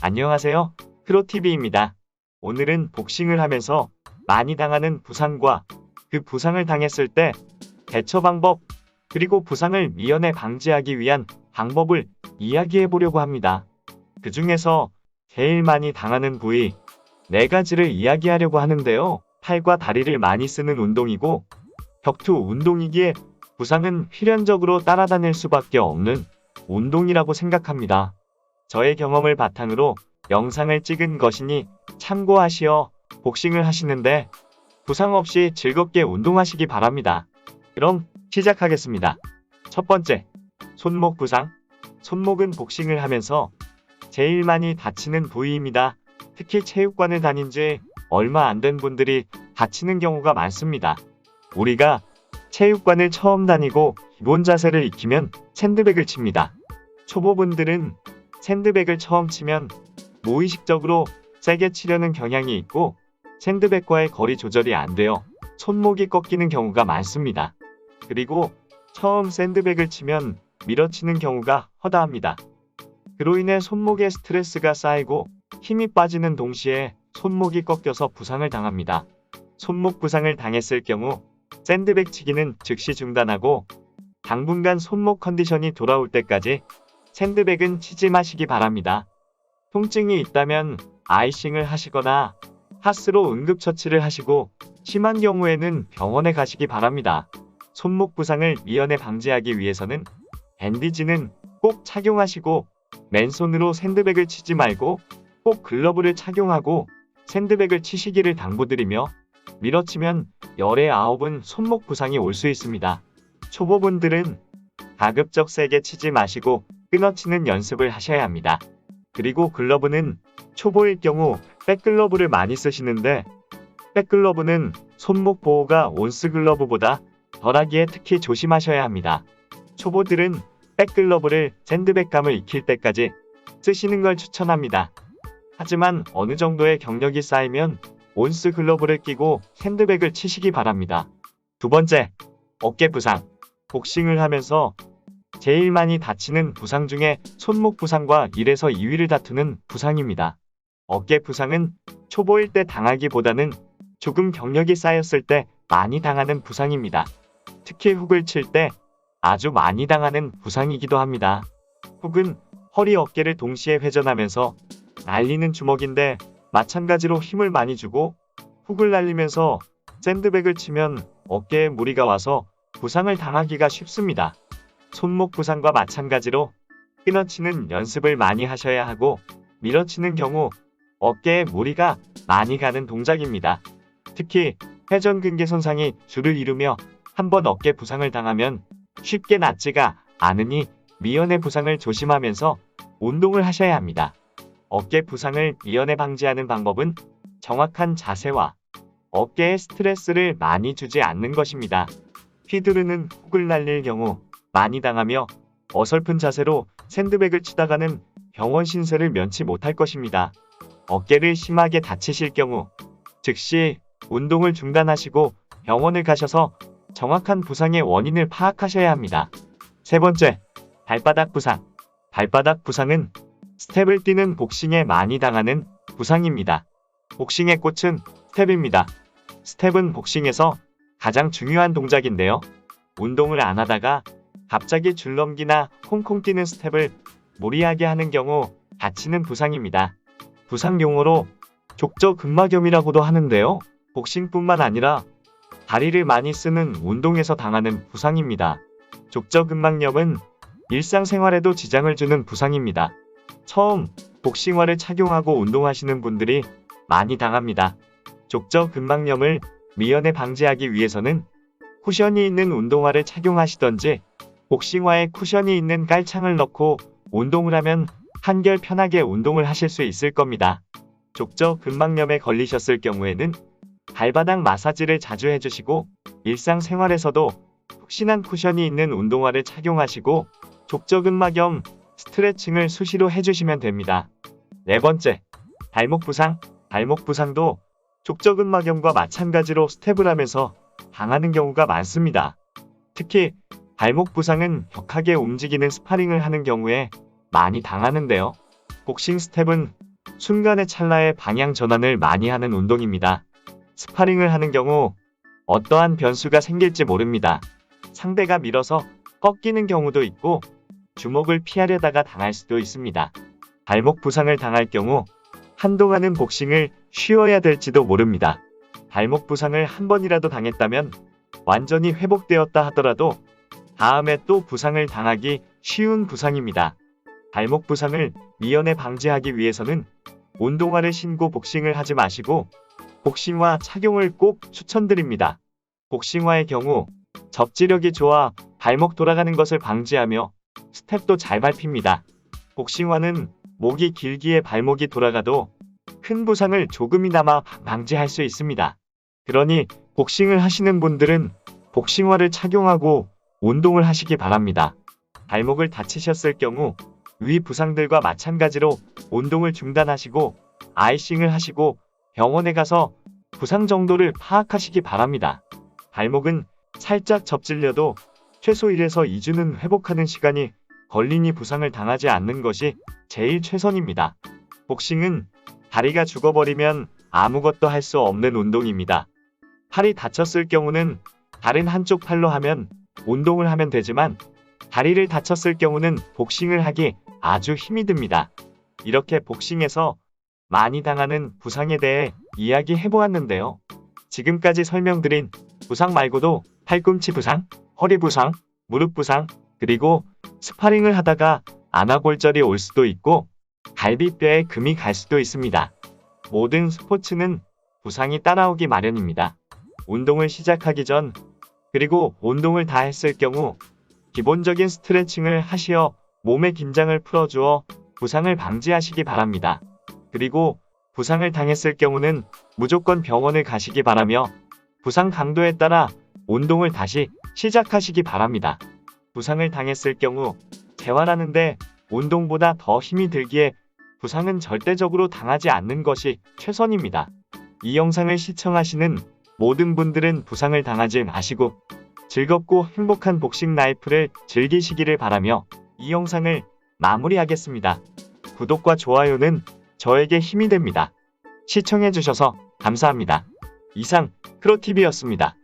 안녕하세요. 크로TV입니다. 오늘은 복싱을 하면서 많이 당하는 부상과 그 부상을 당했을 때 대처 방법, 그리고 부상을 미연에 방지하기 위한 방법을 이야기해 보려고 합니다. 그 중에서 제일 많이 당하는 부위 네 가지를 이야기하려고 하는데요. 팔과 다리를 많이 쓰는 운동이고 격투 운동이기에 부상은 필연적으로 따라다닐 수밖에 없는 운동이라고 생각합니다. 저의 경험을 바탕으로 영상을 찍은 것이니 참고하시어 복싱을 하시는데 부상 없이 즐겁게 운동하시기 바랍니다. 그럼 시작하겠습니다. 첫 번째, 손목 부상. 손목은 복싱을 하면서 제일 많이 다치는 부위입니다. 특히 체육관을 다닌 지 얼마 안 된 분들이 다치는 경우가 많습니다. 우리가 체육관을 처음 다니고 기본 자세를 익히면 샌드백을 칩니다. 초보분들은 샌드백을 처음 치면 무의식적으로 세게 치려는 경향이 있고 샌드백과의 거리 조절이 안 되어 손목이 꺾이는 경우가 많습니다. 그리고 처음 샌드백을 치면 밀어치는 경우가 허다합니다. 그로 인해 손목에 스트레스가 쌓이고 힘이 빠지는 동시에 손목이 꺾여서 부상을 당합니다. 손목 부상을 당했을 경우 샌드백 치기는 즉시 중단하고 당분간 손목 컨디션이 돌아올 때까지 샌드백은 치지 마시기 바랍니다. 통증이 있다면 아이싱을 하시거나 하스로 응급처치를 하시고 심한 경우에는 병원에 가시기 바랍니다. 손목 부상을 미연에 방지하기 위해서는 밴디지는 꼭 착용하시고 맨손으로 샌드백을 치지 말고 꼭 글러브를 착용하고 샌드백을 치시기를 당부드리며 밀어치면 열의 아홉은 손목 부상이 올 수 있습니다. 초보분들은 가급적 세게 치지 마시고 끊어치는 연습을 하셔야 합니다. 그리고 글러브는 초보일 경우 백글러브를 많이 쓰시는데 백글러브는 손목 보호가 온스 글러브보다 덜하기에 특히 조심하셔야 합니다. 초보들은 백글러브를 샌드백감을 익힐 때까지 쓰시는 걸 추천합니다. 하지만 어느 정도의 경력이 쌓이면 온스 글러브를 끼고 샌드백을 치시기 바랍니다. 두 번째, 어깨 부상. 복싱을 하면서 제일 많이 다치는 부상 중에 손목 부상과 1에서 2위를 다투는 부상입니다. 어깨 부상은 초보일 때 당하기보다는 조금 경력이 쌓였을 때 많이 당하는 부상입니다. 특히 훅을 칠 때 아주 많이 당하는 부상이기도 합니다. 훅은 허리 어깨를 동시에 회전하면서 날리는 주먹인데 마찬가지로 힘을 많이 주고 훅을 날리면서 샌드백을 치면 어깨에 무리가 와서 부상을 당하기가 쉽습니다. 손목 부상과 마찬가지로 끊어치는 연습을 많이 하셔야 하고 밀어치는 경우 어깨에 무리가 많이 가는 동작입니다. 특히 회전근개 손상이 주를 이루며 한 번 어깨 부상을 당하면 쉽게 낫지가 않으니 미연의 부상을 조심하면서 운동을 하셔야 합니다. 어깨 부상을 미연에 방지하는 방법은 정확한 자세와 어깨에 스트레스를 많이 주지 않는 것입니다. 휘두르는 훅을 날릴 경우 많이 당하며 어설픈 자세로 샌드백을 치다가는 병원 신세를 면치 못할 것입니다. 어깨를 심하게 다치실 경우 즉시 운동을 중단하시고 병원을 가셔서 정확한 부상의 원인을 파악하셔야 합니다. 세 번째, 발바닥 부상. 발바닥 부상은 스텝을 뛰는 복싱에 많이 당하는 부상입니다. 복싱의 꽃은 스텝입니다. 스텝은 복싱에서 가장 중요한 동작인데요. 운동을 안 하다가 갑자기 줄넘기나 콩콩 뛰는 스텝을 무리하게 하는 경우 다치는 부상입니다. 부상 용어로 족저 근막염이라고도 하는데요. 복싱뿐만 아니라 다리를 많이 쓰는 운동에서 당하는 부상입니다. 족저 근막염은 일상생활에도 지장을 주는 부상입니다. 처음 복싱화를 착용하고 운동하시는 분들이 많이 당합니다. 족저 근막염을 미연에 방지하기 위해서는 쿠션이 있는 운동화를 착용하시던지 복싱화에 쿠션이 있는 깔창을 넣고 운동을 하면 한결 편하게 운동을 하실 수 있을 겁니다. 족저 근막염에 걸리셨을 경우에는 발바닥 마사지를 자주 해주시고 일상생활에서도 푹신한 쿠션이 있는 운동화를 착용하시고 족저 근막염 스트레칭을 수시로 해주시면 됩니다. 네 번째, 발목 부상. 발목 부상도 족저 근막염과 마찬가지로 스텝을 하면서 당하는 경우가 많습니다. 특히 발목 부상은 격하게 움직이는 스파링을 하는 경우에 많이 당하는데요. 복싱 스텝은 순간의 찰나에 방향 전환을 많이 하는 운동입니다. 스파링을 하는 경우 어떠한 변수가 생길지 모릅니다. 상대가 밀어서 꺾이는 경우도 있고 주먹을 피하려다가 당할 수도 있습니다. 발목 부상을 당할 경우 한동안은 복싱을 쉬어야 될지도 모릅니다. 발목 부상을 한 번이라도 당했다면 완전히 회복되었다 하더라도 다음에 또 부상을 당하기 쉬운 부상입니다. 발목 부상을 미연에 방지하기 위해서는 운동화를 신고 복싱을 하지 마시고 복싱화 착용을 꼭 추천드립니다. 복싱화의 경우 접지력이 좋아 발목 돌아가는 것을 방지하며 스텝도 잘 밟힙니다. 복싱화는 목이 길기에 발목이 돌아가도 큰 부상을 조금이나마 방지할 수 있습니다. 그러니 복싱을 하시는 분들은 복싱화를 착용하고 운동을 하시기 바랍니다. 발목을 다치셨을 경우 위 부상들과 마찬가지로 운동을 중단하시고 아이싱을 하시고 병원에 가서 부상 정도를 파악하시기 바랍니다. 발목은 살짝 접질려도 최소 1에서 2주는 회복하는 시간이 걸리니 부상을 당하지 않는 것이 제일 최선입니다. 복싱은 다리가 죽어버리면 아무것도 할 수 없는 운동입니다. 팔이 다쳤을 경우는 다른 한쪽 팔로 하면 운동을 하면 되지만 다리를 다쳤을 경우는 복싱을 하기 아주 힘이 듭니다. 이렇게 복싱에서 많이 당하는 부상에 대해 이야기해 보았는데요. 지금까지 설명드린 부상 말고도 팔꿈치 부상, 허리 부상, 무릎 부상, 그리고 스파링을 하다가 안아골절이 올 수도 있고 갈비뼈에 금이 갈 수도 있습니다. 모든 스포츠는 부상이 따라오기 마련입니다. 운동을 시작하기 전 그리고 운동을 다 했을 경우 기본적인 스트레칭을 하시어 몸의 긴장을 풀어주어 부상을 방지하시기 바랍니다. 그리고 부상을 당했을 경우는 무조건 병원을 가시기 바라며 부상 강도에 따라 운동을 다시 시작하시기 바랍니다. 부상을 당했을 경우 재활하는데 운동보다 더 힘이 들기에 부상은 절대적으로 당하지 않는 것이 최선입니다. 이 영상을 시청하시는 모든 분들은 부상을 당하지 마시고 즐겁고 행복한 복싱 라이프를 즐기시기를 바라며 이 영상을 마무리하겠습니다. 구독과 좋아요는 저에게 힘이 됩니다. 시청해주셔서 감사합니다. 이상 크로TV였습니다.